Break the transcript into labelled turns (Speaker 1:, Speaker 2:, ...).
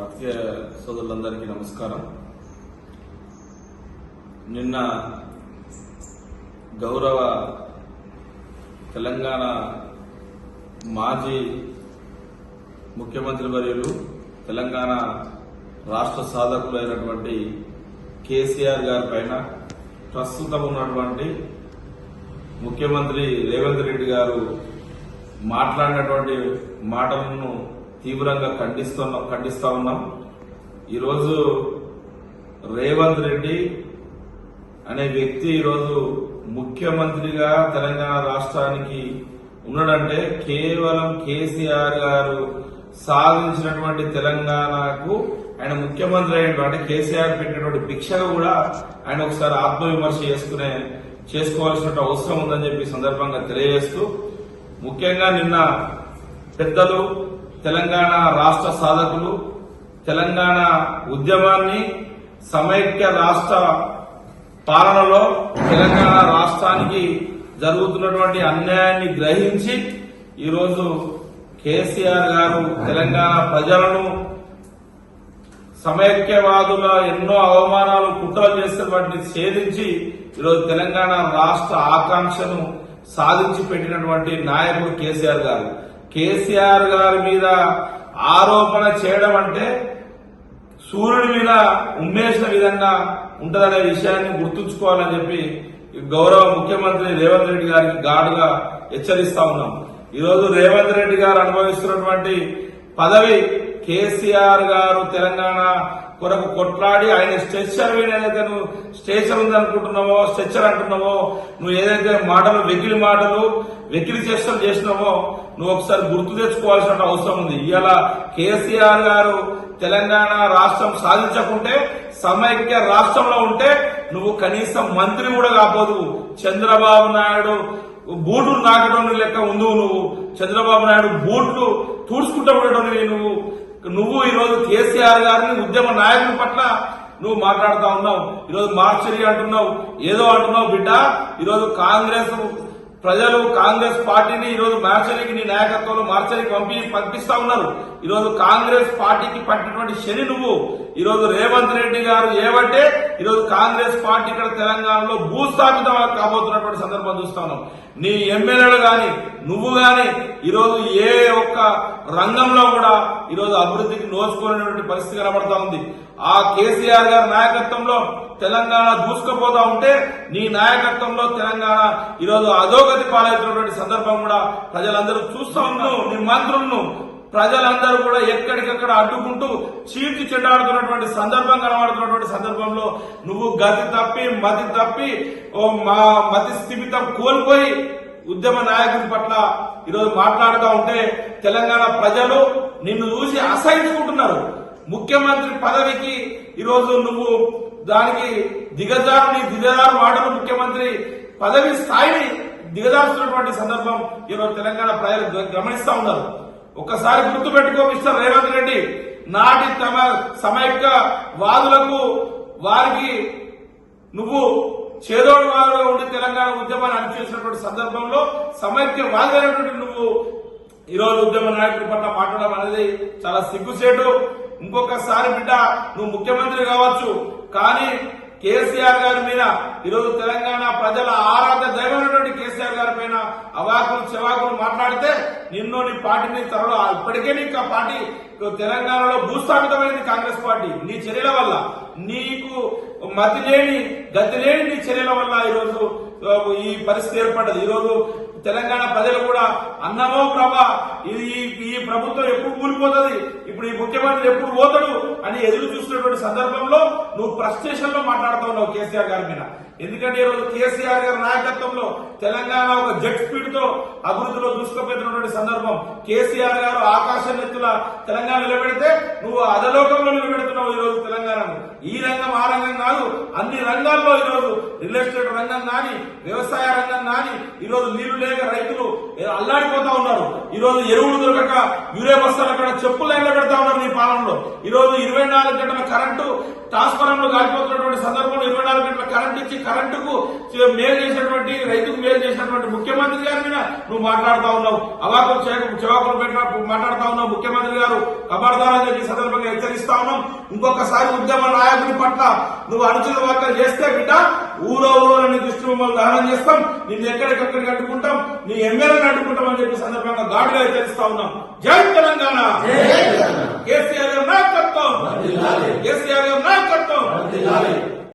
Speaker 1: పాత్రికేయ సోదరులందరికీ నమస్కారం. నిన్న గౌరవ తెలంగాణ మాజీ ముఖ్యమంత్రి వర్యులు తెలంగాణ రాష్ట్ర సాధకులైనటువంటి కేసీఆర్ గారి పైన ప్రస్తుతం ఉన్నటువంటి ముఖ్యమంత్రి రేవంత్ రెడ్డి గారు మాట్లాడినటువంటి మాటలను తీవ్రంగా ఖండిస్తున్నాం ఖండిస్తా ఉన్నాం. ఈరోజు రేవంత్ రెడ్డి అనే వ్యక్తి ఈరోజు ముఖ్యమంత్రిగా తెలంగాణ రాష్ట్రానికి ఉన్నాడంటే కేవలం కేసీఆర్ గారు సాధించినటువంటి తెలంగాణకు ఆయన ముఖ్యమంత్రి అయినటువంటి కేసీఆర్ పెట్టినటువంటి భిక్షగా కూడా ఆయన ఒకసారి ఆత్మవిమర్శ చేసుకునే చేసుకోవాల్సిన అవసరం ఉందని చెప్పి సందర్భంగా తెలియజేస్తూ ముఖ్యంగా నిన్న పెద్దలు తెలంగాణ రాష్ట్ర సాధకులు తెలంగాణ ఉద్యమాన్ని సమైక్య రాష్ట్ర పాలనలో తెలంగాణ రాష్ట్రానికి జరుగుతున్నటువంటి అన్యాయాన్ని గ్రహించి ఈరోజు కేసీఆర్ గారు తెలంగాణ ప్రజలను సమైక్యవాదుల ఎన్నో అవమానాలు కుట్రలు చేస్తే వాటిని ఛేదించి ఈరోజు తెలంగాణ రాష్ట్ర ఆకాంక్షను సాధించి పెట్టినటువంటి నాయకుడు కేసీఆర్ గారు. కేసీఆర్ గారి మీద ఆరోపణ చేయడం అంటే సూర్యుడి మీద ఉమ్మేసిన విధంగా ఉంటదనే విషయాన్ని గుర్తుంచుకోవాలని చెప్పి గౌరవ ముఖ్యమంత్రి రేవంత్ రెడ్డి గారికి ఘాటుగా హెచ్చరిస్తా ఉన్నాం. ఈరోజు రేవంత్ రెడ్డి గారు అనుభవిస్తున్నటువంటి పదవి కేసీఆర్ గారు తెలంగాణ కొరకు కొట్లాడి ఆయన స్ట్రెచ్చర్ ఏదైతే నువ్వు స్టేచర్ ఉంది అనుకుంటున్నావో స్ట్రెచ్చర్ అంటున్నావో నువ్వు ఏదైతే మాటలు వెకిలి మాటలు వెకిలి చేష్టలు చేసినావో నువ్వు ఒకసారి గుర్తు తెచ్చుకోవాల్సిన అవసరం ఉంది. ఇలా కేసీఆర్ గారు తెలంగాణ రాష్ట్రం సాధించకుంటే సమైక్య రాష్ట్రంలో ఉంటే నువ్వు కనీసం మంత్రి కూడా కాపోదు చంద్రబాబు నాయుడు బూట్లు నాకడం లెక్క ఉండు నువ్వు. చంద్రబాబు నాయుడు బూట్లు తూడ్చుకుంటూ ఉండడం నువ్వు. నువ్వు ఈరోజు కేసీఆర్ గారిని ఉద్యమ నాయకుల పట్ల నువ్వు మాట్లాడుతా ఉన్నావు. ఈరోజు మార్చరీ అంటున్నావు. ఏదో అంటున్నావు బిడ్డ. ఈరోజు కాంగ్రెస్ ప్రజలు కాంగ్రెస్ పార్టీని ఈరోజు మార్చరీకి నీ నాయకత్వంలో మార్చరీకి పంపి పంపిస్తా ఉన్నారు. ఈరోజు కాంగ్రెస్ పార్టీకి పట్టినటువంటి శని నువ్వు ఈరోజు రేవంత్ రెడ్డి గారు ఏమంటే ఈరోజు కాంగ్రెస్ పార్టీ ఇక్కడ తెలంగాణలో భూస్థాపితం కాబోతున్నటువంటి సందర్భం చూస్తా నీ ఎమ్మెల్యేలు గాని నువ్వు గాని ఈరోజు ఏ ఒక్క రంగంలో కూడా ఈరోజు అభివృద్ధికి నోచుకునేటువంటి పరిస్థితి కనబడతా ఉంది. ఆ కేసీఆర్ గారి నాయకత్వంలో తెలంగాణ దూసుకుపోతా ఉంటే నీ నాయకత్వంలో తెలంగాణ ఈరోజు అధోగతి పాలవుతున్నటువంటి సందర్భం కూడా ప్రజలందరూ చూస్తా ఉన్నాం నీ మంత్రులను. ప్రజలందరూ కూడా ఎక్కడికక్కడ అడ్డుకుంటూ చీల్చి చెడాడుతున్నటువంటి సందర్భం కనబడుతున్నటువంటి సందర్భంలో నువ్వు గతి తప్పి మతి తప్పి ఓ మా మతి స్థిమితం కోల్పోయి ఉద్యమ నాయకుని పట్ల ఈరోజు మాట్లాడుతూ ఉంటే తెలంగాణ ప్రజలు నిన్ను చూసి అసహించుకుంటున్నారు. ముఖ్యమంత్రి పదవికి ఈరోజు నువ్వు దానికి దిగజారు నీ దిగజారు మాటలు ముఖ్యమంత్రి పదవి స్థాయిని దిగజారుస్తున్నటువంటి సందర్భం ఈరోజు తెలంగాణ ప్రజలు గమనిస్తా ఉన్నారు. ఒకసారి గుర్తు పెట్టుకో మిస్టర్ రేవంత్ రెడ్డి. నాటి తమ సమైక్య వాదులకు వారికి నువ్వు చేదోడు వాదుగా ఉండి తెలంగాణ ఉద్యమాన్ని అణిచేసినటువంటి సందర్భంలో సమైక్య వాదైనటువంటి నువ్వు ఈ రోజు ఉద్యమ నాయకుడి పట్ల మాట్లాడడం అనేది చాలా సిగ్గుసేటు ఇంకొకసారి బిడ్డ నువ్వు ముఖ్యమంత్రి కావచ్చు కానీ కేసీఆర్ గారి మీద ఈరోజు తెలంగాణ ప్రజల ఆరాధ దైవమైనటువంటి కేసీఆర్ గారి పైన అవాకులు చెవాకులు మాట్లాడితే నిన్ను నీ పార్టీని త్వరలో ఇప్పటికే నీకు ఆ పార్టీ తెలంగాణలో భూస్థాపితమైంది కాంగ్రెస్ పార్టీ. నీ చర్యల వల్ల నీకు మతి లేని గతి లేని నీ చర్యల వల్ల ఈరోజు ఈ పరిస్థితి ఏర్పడ్డది. ఈరోజు తెలంగాణ ప్రజలు కూడా అన్నమో ప్రభా ఇది ఈ- ప్రభుత్వం ఎప్పుడు కూలిపోతుంది ఇప్పుడు ఈ ముఖ్యమంత్రి ఎప్పుడు పోతాడు అని ఎదురు చూస్తున్నటువంటి సందర్భంలో నువ్వు ఫ్రస్ట్రేషన్లో మాట్లాడుతూ ఉన్నావు కేసీఆర్ గారి మీద. ఎందుకంటే ఈరోజు కేసీఆర్ గారి నాయకత్వంలో తెలంగాణ ఒక జెట్ స్పీడ్తో అభివృద్ధిలో దూసుకుపోతున్నటువంటి సందర్భం. కేసీఆర్ గారు ఆకాశ నెత్తుల తెలంగాణ నిలబెడితే నువ్వు అధలోకంలో నిలబెడుతున్నావు ఈరోజు తెలంగాణను. ఈ ఈ రంగం ఆ రంగం కాదు అన్ని రంగాల్లో ఈరోజు రియల్ ఎస్టేట్ రంగం కానీ వ్యవసాయ రంగం కానీ ఈరోజు నీరు నీళ్ళు లేక రైతులు అల్లాడిపోతా ఉన్నారు. ఈరోజు ఎరువులు దొరకక యూరియా బస్తాలు అక్కడ చెప్పులు లైన్లో పెడతా ఉన్నారు నీ పాలనలో. ఈరోజు ఇరవై నాలుగు గంటల కరెంటు ట్రాన్స్ఫార్మర్లు కాలిపోతున్నటువంటి సందర్భంలో ఇరవై నాలుగు గంటల కరెంట్ ఇచ్చి కరెంటుకు మేలు చేసినటువంటి రైతుకు మేలు చేసినటువంటి ముఖ్యమంత్రి గారి మీద నువ్వు మాట్లాడుతా ఉన్నావు. అవాకులు చెవాకులు పెట్టిన మాట్లాడుతా ఉన్నావు. ముఖ్యమంత్రి గారు కబర్దార్ అని చెప్పి సందర్భంగా హెచ్చరిస్తా ఉన్నాం. ఇంకొకసారి ఉద్యమ నాయకుడి పట్ల నువ్వు అనుచిత వ్యాఖ్యలు చేస్తే బిడ్డ ఊరో ఊరని దృష్టి మమ్మల్ని దహనం చేస్తాం నిన్ను ఎక్కడికక్కడికి అడ్డుకుంటాం నీ ఎమ్మెల్యేని అడ్డుకుంటాం అని చెప్పి సందర్భంగా గాడిగా హెచ్చరిస్తా ఉన్నాం. జై తెలంగాణ! కేసీఆర్ నాయకత్వం! కేసీఆర్ నాయకత్వం!